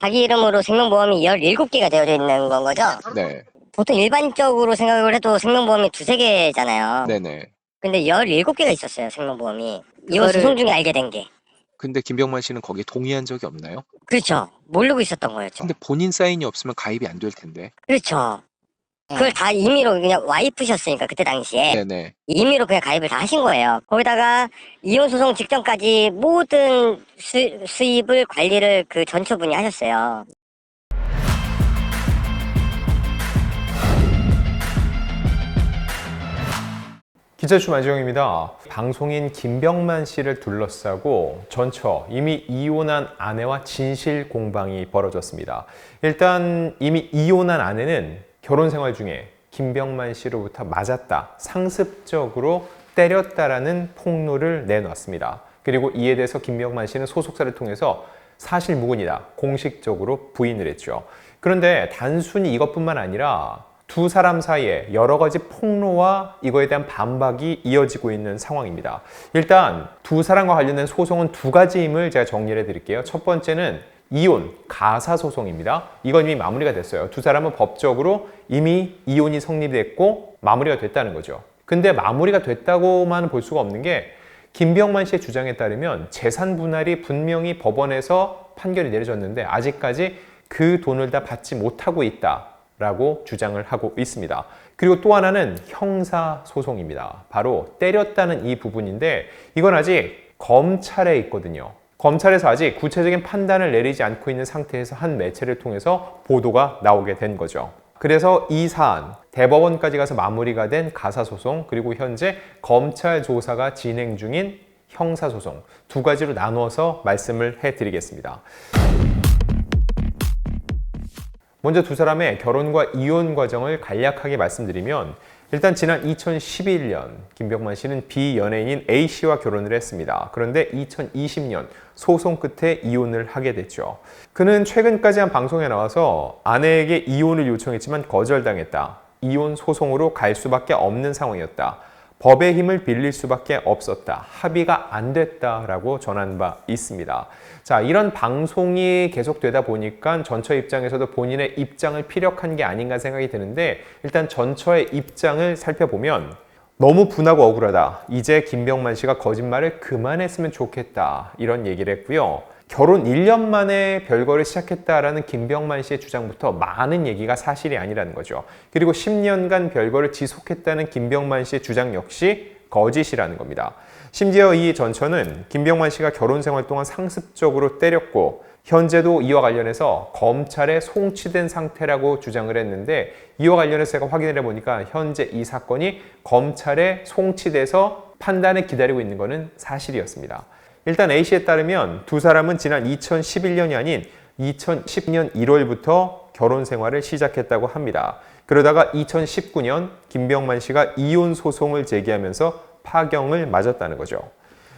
자기 이름으로 생명보험이 17개가 되어 있는 건 거죠? 네. 보통 일반적으로 생각을 해도 생명보험이 두세 개잖아요. 네네. 근데 17개가 있었어요, 생명보험이. 그거를- 소송 중에 알게 된 게. 근데 김병만 씨는 거기에 동의한 적이 없나요? 그렇죠. 모르고 있었던 거였죠. 근데 본인 사인이 없으면 가입이 안 될 텐데. 그렇죠. 그걸 다 임의로 그냥 와이프셨으니까 그때 당시에 네네. 임의로 그냥 가입을 다 하신 거예요. 거기다가 이혼 소송 직전까지 모든 수, 수입을 관리를 그 전처분이 하셨어요. 기자주 마지영입니다. 방송인 김병만 씨를 둘러싸고 전처 이미 이혼한 아내와 진실 공방이 벌어졌습니다. 일단 이미 이혼한 아내는 결혼 생활 중에 김병만 씨로부터 맞았다, 상습적으로 때렸다라는 폭로를 내놨습니다. 그리고 이에 대해서 김병만 씨는 소속사를 통해서 사실 무근이다 공식적으로 부인을 했죠. 그런데 단순히 이것뿐만 아니라 두 사람 사이에 여러 가지 폭로와 이거에 대한 반박이 이어지고 있는 상황입니다. 일단 두 사람과 관련된 소송은 두 가지임을 제가 정리를 해드릴게요. 첫 번째는 이혼 가사 소송입니다. 이건 이미 마무리가 됐어요. 두 사람은 법적으로 이미 이혼이 성립됐고 마무리가 됐다는 거죠. 근데 마무리가 됐다고만 볼 수가 없는 게 김병만 씨의 주장에 따르면 재산 분할이 분명히 법원에서 판결이 내려졌는데 아직까지 그 돈을 다 받지 못하고 있다라고 주장을 하고 있습니다. 그리고 또 하나는 형사 소송입니다. 바로 때렸다는 이 부분인데 이건 아직 검찰에 있거든요. 검찰에서 아직 구체적인 판단을 내리지 않고 있는 상태에서 한 매체를 통해서 보도가 나오게 된 거죠. 그래서 이 사안 대법원까지 가서 마무리가 된 가사 소송 그리고 현재 검찰 조사가 진행 중인 형사 소송 두 가지로 나누어서 말씀을 해드리겠습니다. 먼저 두 사람의 결혼과 이혼 과정을 간략하게 말씀드리면 일단 지난 2011년 김병만 씨는 비연예인인 A 씨와 결혼을 했습니다. 그런데 2020년 소송 끝에 이혼을 하게 됐죠. 그는 최근까지 한 방송에 나와서 아내에게 이혼을 요청했지만 거절당했다. 이혼 소송으로 갈 수밖에 없는 상황이었다. 법의 힘을 빌릴 수밖에 없었다. 합의가 안 됐다라고 전한 바 있습니다. 자, 이런 방송이 계속되다 보니까 전처 입장에서도 본인의 입장을 피력한 게 아닌가 생각이 드는데 일단 전처의 입장을 살펴보면 너무 분하고 억울하다. 이제 김병만 씨가 거짓말을 그만했으면 좋겠다. 이런 얘기를 했고요. 결혼 1년 만에 별거를 시작했다라는 김병만 씨의 주장부터 많은 얘기가 사실이 아니라는 거죠. 그리고 10년간 별거를 지속했다는 김병만 씨의 주장 역시 거짓이라는 겁니다. 심지어 이 전처는 김병만 씨가 결혼 생활 동안 상습적으로 때렸고 현재도 이와 관련해서 검찰에 송치된 상태라고 주장을 했는데 이와 관련해서 제가 확인을 해보니까 현재 이 사건이 검찰에 송치돼서 판단을 기다리고 있는 것은 사실이었습니다. 일단 A씨에 따르면 두 사람은 지난 2011년이 아닌 2010년 1월부터 결혼 생활을 시작했다고 합니다. 그러다가 2019년 김병만 씨가 이혼 소송을 제기하면서 파경을 맞았다는 거죠.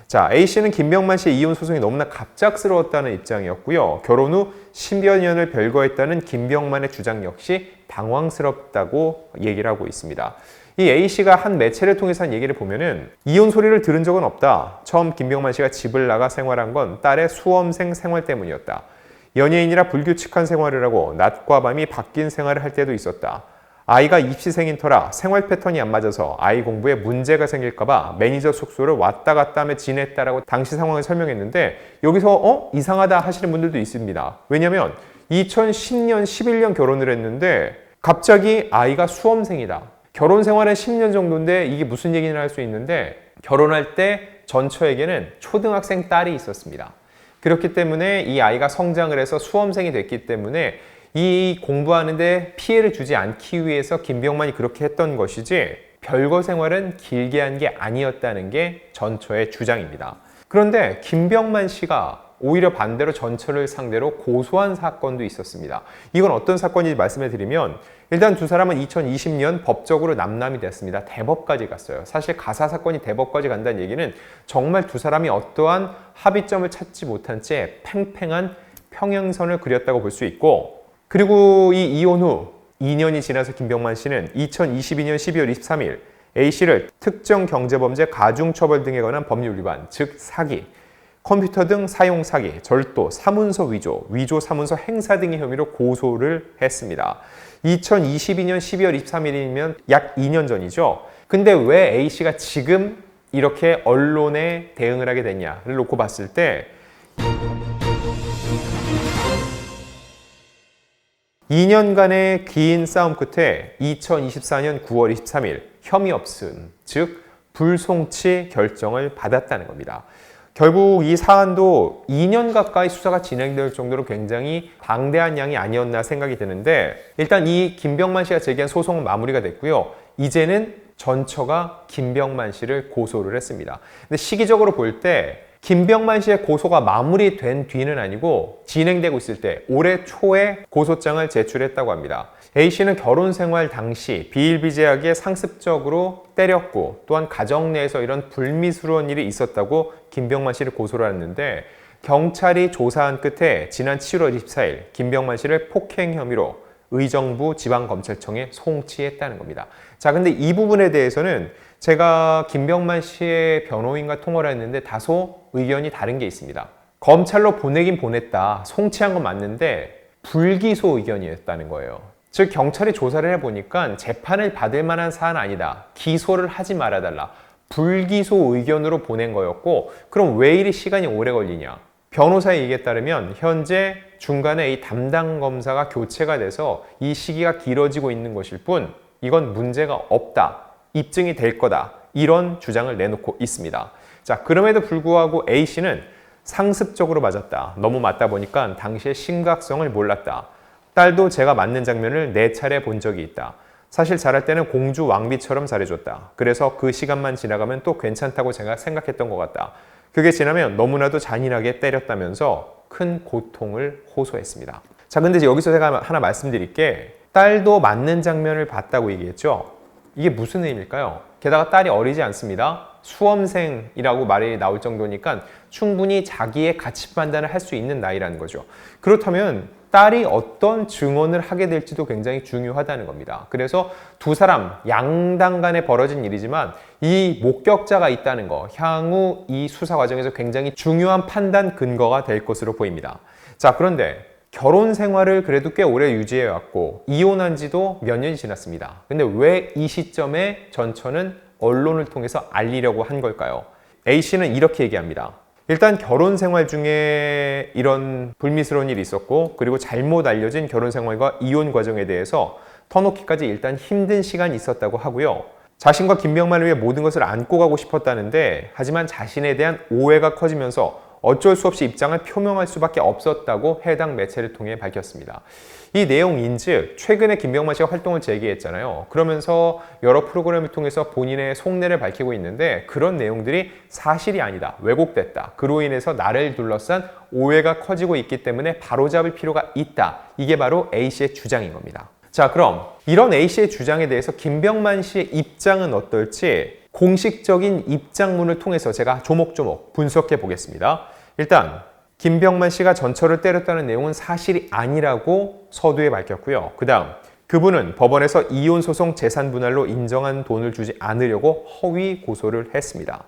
자, A씨는 김병만 씨의 이혼 소송이 너무나 갑작스러웠다는 입장이었고요. 결혼 후 10여 년을 별거했다는 김병만의 주장 역시 당황스럽다고 얘기를 하고 있습니다. 이 A씨가 한 매체를 통해서 한 얘기를 보면은 이혼 소리를 들은 적은 없다. 처음 김병만 씨가 집을 나가 생활한 건 딸의 수험생 생활 때문이었다. 연예인이라 불규칙한 생활을 하고 낮과 밤이 바뀐 생활을 할 때도 있었다. 아이가 입시생인 터라 생활 패턴이 안 맞아서 아이 공부에 문제가 생길까봐 매니저 숙소를 왔다 갔다 하며 지냈다라고 당시 상황을 설명했는데 여기서 어? 이상하다 하시는 분들도 있습니다. 왜냐면 2010년, 11년 결혼을 했는데 갑자기 아이가 수험생이다. 결혼 생활은 10년 정도인데 이게 무슨 얘기를 할 수 있는데 결혼할 때 전처에게는 초등학생 딸이 있었습니다. 그렇기 때문에 이 아이가 성장을 해서 수험생이 됐기 때문에 이 공부하는데 피해를 주지 않기 위해서 김병만이 그렇게 했던 것이지 별거 생활은 길게 한 게 아니었다는 게 전처의 주장입니다. 그런데 김병만 씨가 오히려 반대로 전처를 상대로 고소한 사건도 있었습니다. 이건 어떤 사건인지 말씀해 드리면 일단 두 사람은 2020년 법적으로 남남이 됐습니다. 대법까지 갔어요. 사실 가사 사건이 대법까지 간다는 얘기는 정말 두 사람이 어떠한 합의점을 찾지 못한 채 팽팽한 평행선을 그렸다고 볼 수 있고 그리고 이 이혼 후 2년이 지나서 김병만 씨는 2022년 12월 23일 A 씨를 특정 경제범죄 가중처벌 등에 관한 법률 위반, 즉 사기, 컴퓨터 등 사용 사기, 절도, 사문서 위조, 위조 사문서 행사 등의 혐의로 고소를 했습니다. 2022년 12월 23일이면 약 2년 전이죠. 근데 왜 A씨가 지금 이렇게 언론에 대응을 하게 됐냐를 놓고 봤을 때 2년간의 긴 싸움 끝에 2024년 9월 23일 혐의 없음, 즉 불송치 결정을 받았다는 겁니다. 결국 이 사안도 2년 가까이 수사가 진행될 정도로 굉장히 방대한 양이 아니었나 생각이 드는데 일단 이 김병만 씨가 제기한 소송은 마무리가 됐고요. 이제는 전처가 김병만 씨를 고소를 했습니다. 근데 시기적으로 볼 때 김병만 씨의 고소가 마무리된 뒤는 아니고 진행되고 있을 때 올해 초에 고소장을 제출했다고 합니다. A 씨는 결혼 생활 당시 비일비재하게 상습적으로 때렸고 또한 가정 내에서 이런 불미스러운 일이 있었다고 김병만 씨를 고소를 했는데 경찰이 조사한 끝에 지난 7월 24일 김병만 씨를 폭행 혐의로 의정부 지방검찰청에 송치했다는 겁니다. 자, 근데 이 부분에 대해서는 제가 김병만 씨의 변호인과 통화를 했는데 다소 의견이 다른 게 있습니다. 검찰로 보내긴 보냈다. 송치한 건 맞는데 불기소 의견이었다는 거예요. 즉 경찰이 조사를 해보니까 재판을 받을 만한 사안 아니다. 기소를 하지 말아달라. 불기소 의견으로 보낸 거였고 그럼 왜 이리 시간이 오래 걸리냐? 변호사의 얘기에 따르면 현재 중간에 이 담당 검사가 교체가 돼서 이 시기가 길어지고 있는 것일 뿐 이건 문제가 없다. 입증이 될 거다. 이런 주장을 내놓고 있습니다. 자, 그럼에도 불구하고 A씨는 상습적으로 맞았다. 너무 맞다 보니까 당시의 심각성을 몰랐다. 딸도 제가 맞는 장면을 네 차례 본 적이 있다. 사실 잘할 때는 공주 왕비처럼 잘해줬다. 그래서 그 시간만 지나가면 또 괜찮다고 제가 생각했던 것 같다. 그게 지나면 너무나도 잔인하게 때렸다면서 큰 고통을 호소했습니다. 자, 근데 여기서 제가 하나 말씀드릴 게 딸도 맞는 장면을 봤다고 얘기했죠. 이게 무슨 의미일까요? 게다가 딸이 어리지 않습니다. 수험생이라고 말이 나올 정도니까 충분히 자기의 가치 판단을 할 수 있는 나이라는 거죠. 그렇다면 딸이 어떤 증언을 하게 될지도 굉장히 중요하다는 겁니다. 그래서 두 사람 양당 간에 벌어진 일이지만 이 목격자가 있다는 거 향후 이 수사 과정에서 굉장히 중요한 판단 근거가 될 것으로 보입니다. 자, 그런데 결혼 생활을 그래도 꽤 오래 유지해 왔고 이혼한 지도 몇 년이 지났습니다. 근데 왜 이 시점에 전처는 언론을 통해서 알리려고 한 걸까요? A 씨는 이렇게 얘기합니다. 일단 결혼 생활 중에 이런 불미스러운 일이 있었고 그리고 잘못 알려진 결혼 생활과 이혼 과정에 대해서 터놓기까지 일단 힘든 시간이 있었다고 하고요. 자신과 김병만을 위해 모든 것을 안고 가고 싶었다는데 하지만 자신에 대한 오해가 커지면서 어쩔 수 없이 입장을 표명할 수밖에 없었다고 해당 매체를 통해 밝혔습니다. 이 내용인즉 최근에 김병만 씨가 활동을 재개했잖아요. 그러면서 여러 프로그램을 통해서 본인의 속내를 밝히고 있는데 그런 내용들이 사실이 아니다. 왜곡됐다. 그로 인해서 나를 둘러싼 오해가 커지고 있기 때문에 바로잡을 필요가 있다. 이게 바로 A씨의 주장인 겁니다. 자, 그럼 이런 A씨의 주장에 대해서 김병만 씨의 입장은 어떨지 공식적인 입장문을 통해서 제가 조목조목 분석해 보겠습니다. 일단 김병만 씨가 전처를 때렸다는 내용은 사실이 아니라고 서두에 밝혔고요. 그 다음 그분은 법원에서 이혼 소송 재산 분할로 인정한 돈을 주지 않으려고 허위 고소를 했습니다.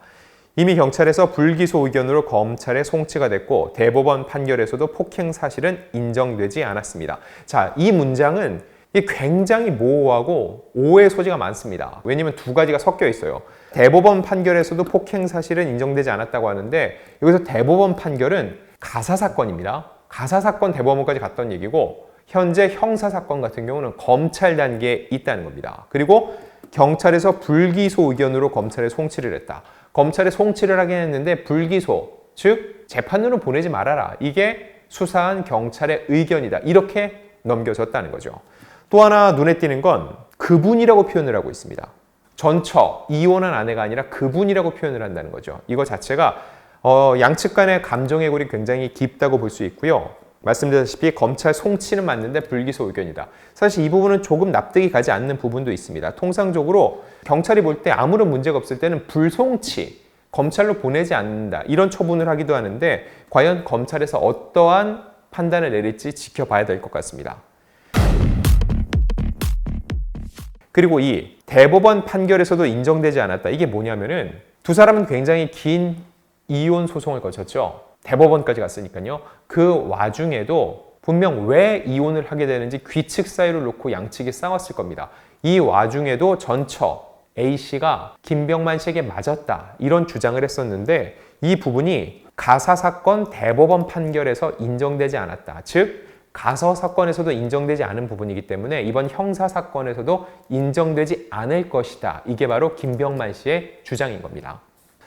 이미 경찰에서 불기소 의견으로 검찰에 송치가 됐고 대법원 판결에서도 폭행 사실은 인정되지 않았습니다. 자, 이 문장은 이게 굉장히 모호하고 오해 소지가 많습니다. 왜냐면 두 가지가 섞여 있어요. 대법원 판결에서도 폭행 사실은 인정되지 않았다고 하는데 여기서 대법원 판결은 가사 사건입니다. 가사 사건 대법원까지 갔던 얘기고 현재 형사 사건 같은 경우는 검찰 단계에 있다는 겁니다. 그리고 경찰에서 불기소 의견으로 검찰에 송치를 했다. 검찰에 송치를 하긴 했는데 불기소, 즉 재판으로 보내지 말아라. 이게 수사한 경찰의 의견이다. 이렇게 넘겨졌다는 거죠. 또 하나 눈에 띄는 건 그분이라고 표현을 하고 있습니다. 전처, 이혼한 아내가 아니라 그분이라고 표현을 한다는 거죠. 이거 자체가 어, 양측 간의 감정의 골이 굉장히 깊다고 볼 수 있고요. 말씀드렸다시피 검찰 송치는 맞는데 불기소 의견이다. 사실 이 부분은 조금 납득이 가지 않는 부분도 있습니다. 통상적으로 경찰이 볼 때 아무런 문제가 없을 때는 불송치, 검찰로 보내지 않는다. 이런 처분을 하기도 하는데 과연 검찰에서 어떠한 판단을 내릴지 지켜봐야 될 것 같습니다. 그리고 이 대법원 판결에서도 인정되지 않았다. 이게 뭐냐면은 두 사람은 굉장히 긴 이혼 소송을 거쳤죠. 대법원까지 갔으니까요. 그 와중에도 분명 왜 이혼을 하게 되는지 귀측 사유를 놓고 양측이 싸웠을 겁니다. 이 와중에도 전처 A씨가 김병만 씨에게 맞았다 이런 주장을 했었는데 이 부분이 가사 사건 대법원 판결에서 인정되지 않았다. 즉 가서 사건에서도 인정되지 않은 부분이기 때문에 이번 형사 사건에서도 인정되지 않을 것이다. 이게 바로 김병만 씨의 주장인 겁니다.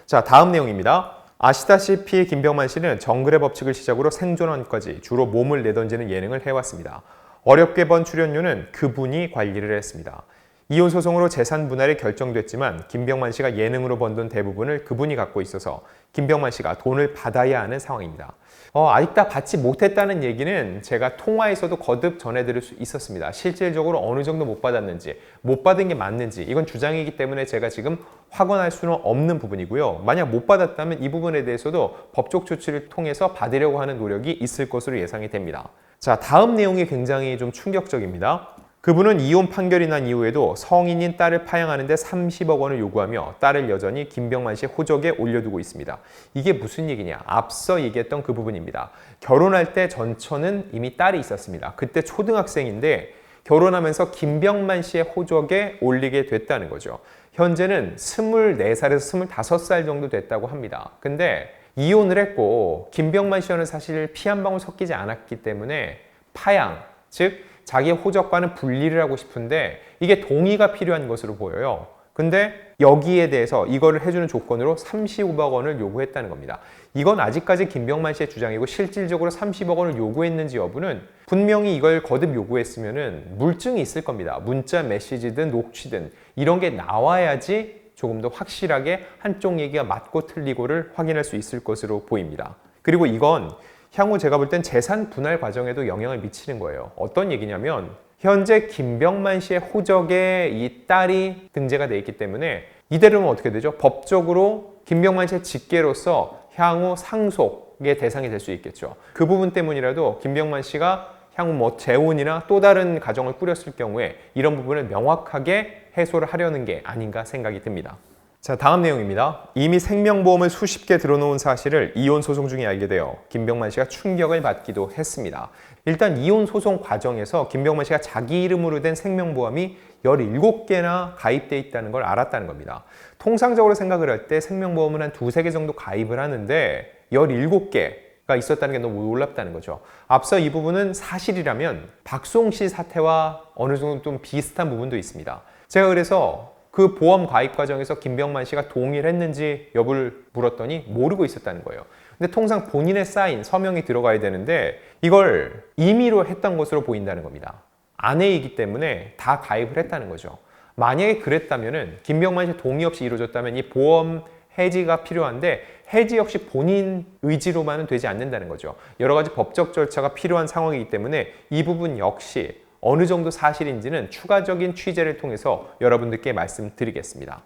자, 다음 내용입니다. 아시다시피 김병만 씨는 정글의 법칙을 시작으로 생존원까지 주로 몸을 내던지는 예능을 해왔습니다. 어렵게 번 출연료는 그분이 관리를 했습니다. 이혼 소송으로 재산 분할이 결정됐지만 김병만 씨가 예능으로 번 돈 대부분을 그분이 갖고 있어서 김병만 씨가 돈을 받아야 하는 상황입니다. 어, 아직 다 받지 못했다는 얘기는 제가 통화에서도 거듭 전해드릴 수 있었습니다. 실질적으로 어느 정도 못 받았는지, 못 받은 게 맞는지, 이건 주장이기 때문에 제가 지금 확언할 수는 없는 부분이고요. 만약 못 받았다면 이 부분에 대해서도 법적 조치를 통해서 받으려고 하는 노력이 있을 것으로 예상이 됩니다. 자, 다음 내용이 굉장히 좀 충격적입니다. 그분은 이혼 판결이 난 이후에도 성인인 딸을 파양하는데 30억 원을 요구하며 딸을 여전히 김병만 씨 호적에 올려두고 있습니다. 이게 무슨 얘기냐? 앞서 얘기했던 그 부분입니다. 결혼할 때 전처는 이미 딸이 있었습니다. 그때 초등학생인데 결혼하면서 김병만 씨의 호적에 올리게 됐다는 거죠. 현재는 24살에서 25살 정도 됐다고 합니다. 근데 이혼을 했고 김병만 씨와는 사실 피 한 방울 섞이지 않았기 때문에 파양, 즉 자기의 호적과는 분리를 하고 싶은데 이게 동의가 필요한 것으로 보여요. 근데 여기에 대해서 이거를 해주는 조건으로 30억 원을 요구했다는 겁니다. 이건 아직까지 김병만 씨의 주장이고 실질적으로 30억 원을 요구했는지 여부는 분명히 이걸 거듭 요구했으면은 물증이 있을 겁니다. 문자 메시지든 녹취든 이런 게 나와야지 조금 더 확실하게 한쪽 얘기가 맞고 틀리고를 확인할 수 있을 것으로 보입니다. 그리고 이건 향후 제가 볼 땐 재산 분할 과정에도 영향을 미치는 거예요. 어떤 얘기냐면 현재 김병만 씨의 호적에 이 딸이 등재가 돼 있기 때문에 이대로는 어떻게 되죠? 법적으로 김병만 씨의 직계로서 향후 상속의 대상이 될 수 있겠죠. 그 부분 때문이라도 김병만 씨가 향후 뭐 재혼이나 또 다른 가정을 꾸렸을 경우에 이런 부분을 명확하게 해소를 하려는 게 아닌가 생각이 듭니다. 자, 다음 내용입니다. 이미 생명보험을 수십 개 들어놓은 사실을 이혼 소송 중에 알게 되어 김병만 씨가 충격을 받기도 했습니다. 일단 이혼 소송 과정에서 김병만 씨가 자기 이름으로 된 생명보험이 17개나 가입돼 있다는 걸 알았다는 겁니다. 통상적으로 생각을 할 때 생명보험은 한 두세 개 정도 가입을 하는데 17개 가 있었다는 게 너무 놀랍다는 거죠. 앞서 이 부분은 사실이라면 박송 씨 사태와 어느 정도 좀 비슷한 부분도 있습니다. 제가 그래서 그 보험 가입 과정에서 김병만 씨가 동의를 했는지 여부를 물었더니 모르고 있었다는 거예요. 근데 통상 본인의 사인, 서명이 들어가야 되는데 이걸 임의로 했던 것으로 보인다는 겁니다. 아내이기 때문에 다 가입을 했다는 거죠. 만약에 그랬다면은 김병만 씨 동의 없이 이루어졌다면 이 보험 해지가 필요한데 해지 역시 본인 의지로만은 되지 않는다는 거죠. 여러 가지 법적 절차가 필요한 상황이기 때문에 이 부분 역시 어느 정도 사실인지는 추가적인 취재를 통해서 여러분들께 말씀드리겠습니다.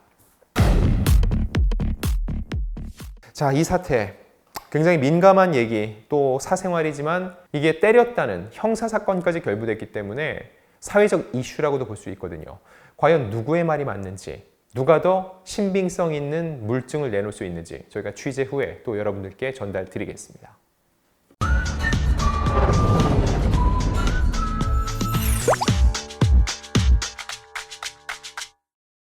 자, 이 사태 굉장히 민감한 얘기 또 사생활이지만 이게 때렸다는 형사 사건까지 결부됐기 때문에 사회적 이슈라고도 볼 수 있거든요. 과연 누구의 말이 맞는지 누가 더 신빙성 있는 물증을 내놓을 수 있는지 저희가 취재 후에 또 여러분들께 전달 드리겠습니다.